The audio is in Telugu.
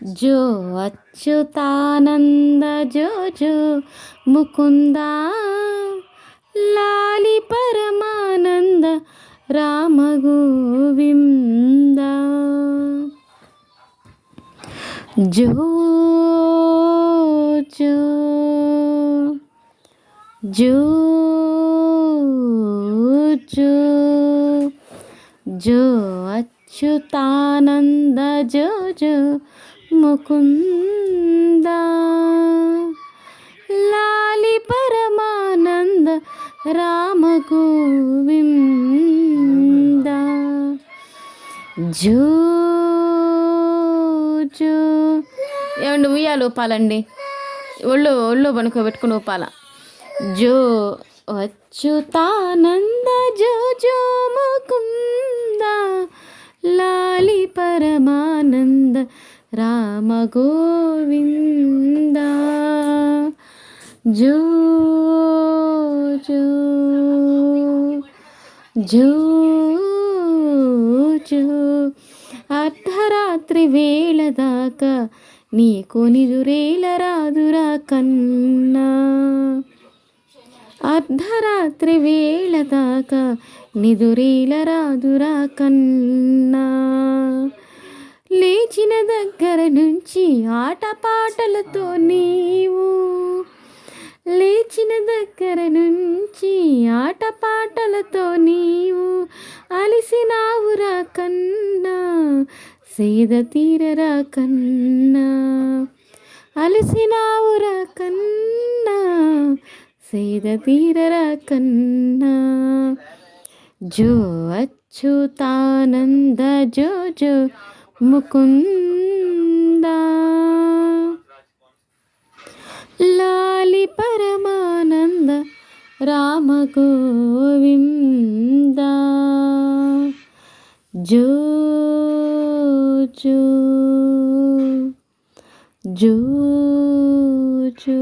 జో అచ్యుతానంద జో జో ముకుంద లాలి పరమానంద రామ గోవింద జో జో జో జో జో అచ్యుతానంద జో జో ముకుంద. లాలి పరమానంద రామ గోవింద జో జో. ఏమండి ఉయ్యాలు ఊపాలండి. ఒళ్ళు ఒళ్ళు పనుకోబెట్టుకుని ఊపాల. జో అచ్యుతానంద జో జో ముకు రామ గోవింద జో జో జో జో. అర్ధరాత్రి వేళ దాకా నీకు నిదురేల రాదురా కన్నా. అర్ధరాత్రి వేళ దాకా నిదురేల రాదురా కన్నా. లేచిన దగ్గర నుంచి ఆటపాటలతో నీవు లేచిన దగ్గర నుంచి ఆటపాటలతో నీవు అలిసినావురా కన్నా సేద తీరరా కన్నా అలసినావురా కన్నా సేద తీరరా కన్నా. జో అచ్యుతానంద జో జో ముకుందా. లాలి పరమానంద రామ గోవింద. జో జో జో జో